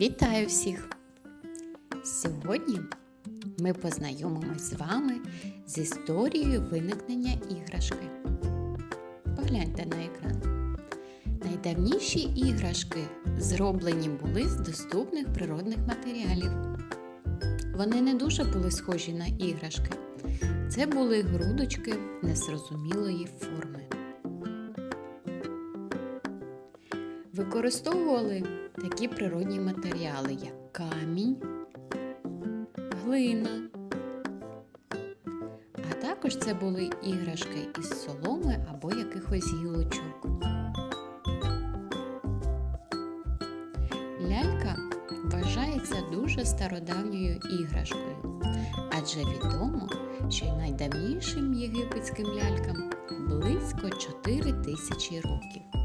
Вітаю всіх! Сьогодні ми познайомимось з вами з історією виникнення іграшки. Погляньте на екран. Найдавніші іграшки зроблені були з доступних природних матеріалів. Вони не дуже були схожі на іграшки. Це були грудочки незрозумілої форми. Використовували такі природні матеріали, як камінь, глина. А також це були іграшки із соломи або якихось гілочок. Лялька вважається дуже стародавньою іграшкою, адже відомо, що й найдавнішим єгипетським лялькам близько 4 тисячі років.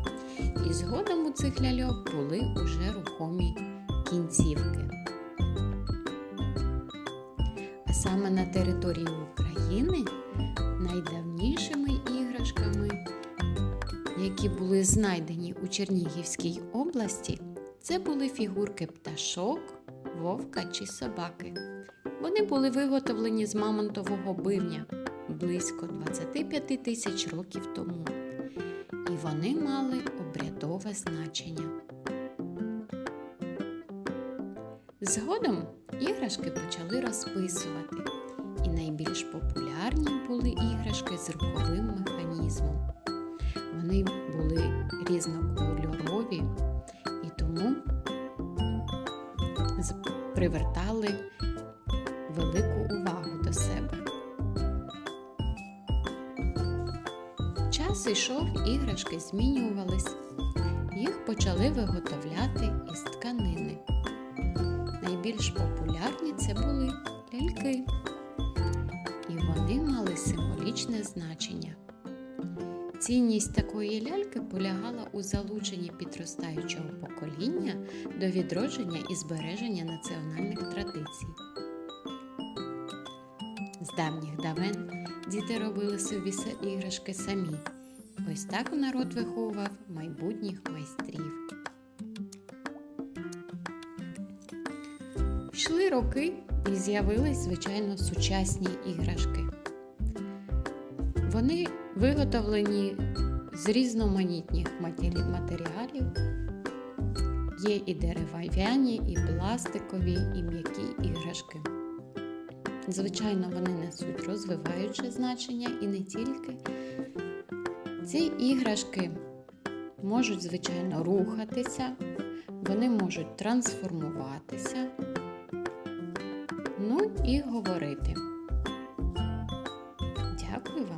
І згодом у цих ляльок були уже рухомі кінцівки. А саме на території України найдавнішими іграшками, які були знайдені у Чернігівській області, це були фігурки пташок, вовка чи собаки. Вони були виготовлені з мамонтового бивня близько 25 тисяч років тому і вони мали обрядове значення. Згодом іграшки почали розписувати, і найбільш популярні були іграшки з руховим механізмом. Вони були різнокольорові і тому привертали велику увагу до себе. Час йшов, іграшки змінювались. Їх почали виготовляти із тканини. Найбільш популярні це були ляльки, і вони мали символічне значення. Цінність такої ляльки полягала у залученні підростаючого покоління до відродження і збереження національних традицій. З давніх давен діти робили собі іграшки самі. Ось так народ виховував майбутніх майстрів. Йшли роки і з'явились, звичайно, сучасні іграшки. Вони виготовлені з різноманітних матеріалів. Є і дерев'яні, і пластикові, і м'які іграшки. Звичайно, вони несуть розвиваюче значення і не тільки. Ці іграшки можуть, звичайно, рухатися, вони можуть трансформуватися, ну і говорити. Дякую вам.